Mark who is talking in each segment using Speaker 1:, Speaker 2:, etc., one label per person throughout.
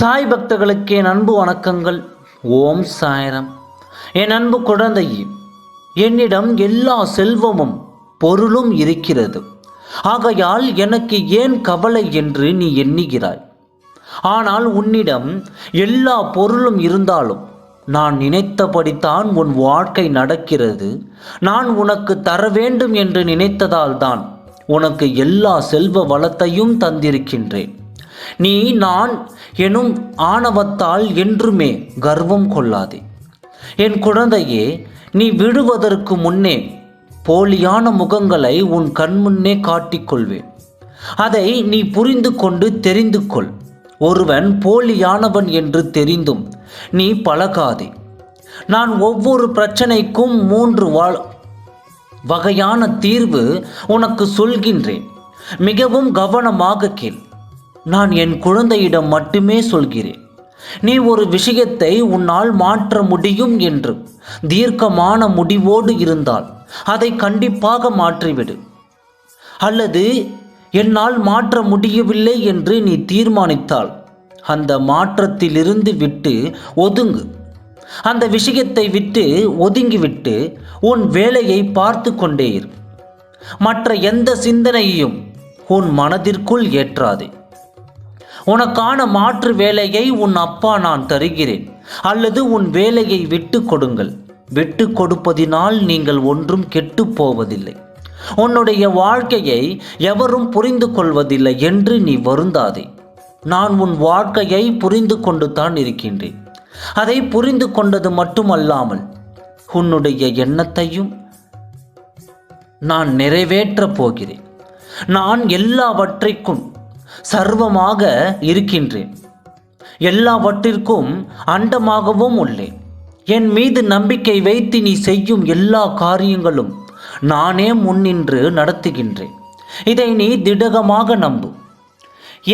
Speaker 1: சாய் பக்தர்களுக்கு என் அன்பு வணக்கங்கள். ஓம் சாயரம். என் அன்பு குழந்தையே என்னிடம் எல்லா செல்வமும் பொருளும் இருக்கிறது. ஆகையால் எனக்கு ஏன் கவலை என்று நீ எண்ணுகிறாய்? ஆனால் உன்னிடம் எல்லா பொருளும் இருந்தாலும் நான் நினைத்தபடித்தான் உன் வாழ்க்கை நடக்கிறது. நான் உனக்கு தர வேண்டும் என்று நினைத்ததால்தான் உனக்கு எல்லா செல்வ வளத்தையும் தந்திருக்கின்றேன். நீ நான் எனும் ஆணவத்தால் என்றுமே கர்வம் கொள்ளாதே. என் குழந்தையே நீ விடுவதற்கு முன்னே போலியான முகங்களை உன் கண்முன்னே காட்டிக்கொள்வேன். அதை நீ புரிந்து கொண்டு தெரிந்து கொள். ஒருவன் போலியானவன் என்று தெரிந்தும் நீ பழகாதே. நான் ஒவ்வொரு பிரச்சனைக்கும் மூன்று வாழ் வகையான தீர்வு உனக்கு சொல்கின்றேன். மிகவும் கவனமாக கேள். நான் என் குழந்தையிடம் மட்டுமே சொல்கிறேன். நீ ஒரு விஷயத்தை உன்னால் மாற்ற முடியும் என்று தீர்க்கமான முடிவோடு இருந்தால் அதை கண்டிப்பாக மாற்றிவிடு. அல்லது என்னால் மாற்ற முடியவில்லை என்று நீ தீர்மானித்தால் அந்த மாற்றத்திலிருந்து விட்டு ஒதுங்கு. அந்த விஷயத்தை விட்டு ஒதுங்கிவிட்டு உன் வேலையை பார்த்து கொண்டே இரு. மற்ற எந்த சிந்தனையையும் உன் மனதிற்குள் ஏற்றாதே. உனக்கான மாற்று வேலையை உன் அப்பா நான் தருகிறேன். அல்லது உன் வேலையை விட்டு கொடுங்கள். விட்டு கொடுப்பதினால் நீங்கள் ஒன்றும் கெட்டு போவதில்லை. உன்னுடைய வாழ்க்கையை எவரும் புரிந்து கொள்வதில்லை என்று நீ வருந்தாதே. நான் உன் வாழ்க்கையை புரிந்து கொண்டு தான் இருக்கின்றேன். அதை புரிந்து கொண்டது மட்டுமல்லாமல் உன்னுடைய எண்ணத்தையும் நான் நிறைவேற்றப் போகிறேன். நான் எல்லாவற்றைக்கும் சர்வமாக இருக்கின்றேன். எல்லாவற்றிற்கும் அண்டமாகவும் உள்ளேன் என் மீது நம்பிக்கை வைத்து நீ செய்யும் எல்லா காரியங்களும் நானே முன்னின்று நடத்துகின்றேன். இதை நீ திடகமாக நம்பு.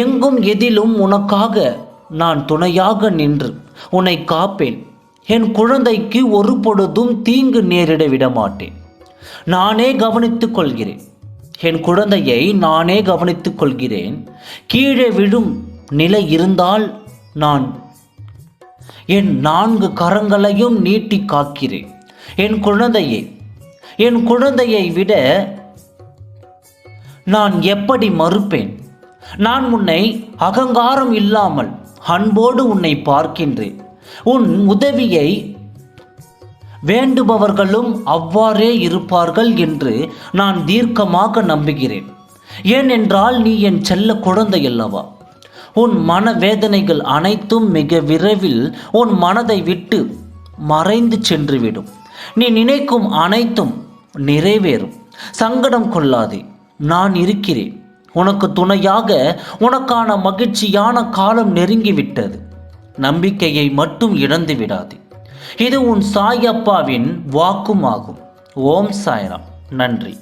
Speaker 1: எங்கும் எதிலும் உனக்காக நான் துணையாக நின்று உன்னை காப்பேன். என் குழந்தைக்கு ஒரு பொழுதும் தீங்கு நேரிட விட மாட்டேன் நானே கவனித்துக் கொள்கிறேன் என் குழந்தையை நானே கவனித்துக் கொள்கிறேன். கீழே விழும் நிலை இருந்தால் நான் என் நான்கு கரங்களையும் நீட்டி காக்கிறேன். என் குழந்தையை என் குழந்தையை விட நான் எப்படி மறுப்பேன்? நான் உன்னை அகங்காரம் இல்லாமல் அன்போடு உன்னை பார்க்கின்றேன். உன் உதவியை வேண்டுபவர்களும் அவ்வாறே இருப்பார்கள் என்று நான் தீர்க்கமாக நம்புகிறேன். ஏனென்றால் நீ என் செல்ல குழந்தை அல்லவா? உன் மன வேதனைகள் அனைத்தும் மிக விரைவில் உன் மனதை விட்டு மறைந்து சென்றுவிடும். நீ நினைக்கும் அனைத்தும் நிறைவேறும். சங்கடம் கொள்ளாதே நான் இருக்கிறேன். உனக்கு துணையாக உனக்கான மகிழ்ச்சியான காலம் நெருங்கிவிட்டது. நம்பிக்கையை மட்டும் இழந்து விடாதே இது உன் சாயப்பாவின் வாக்குமாகும். ஓம் சாய்ராம். நன்றி.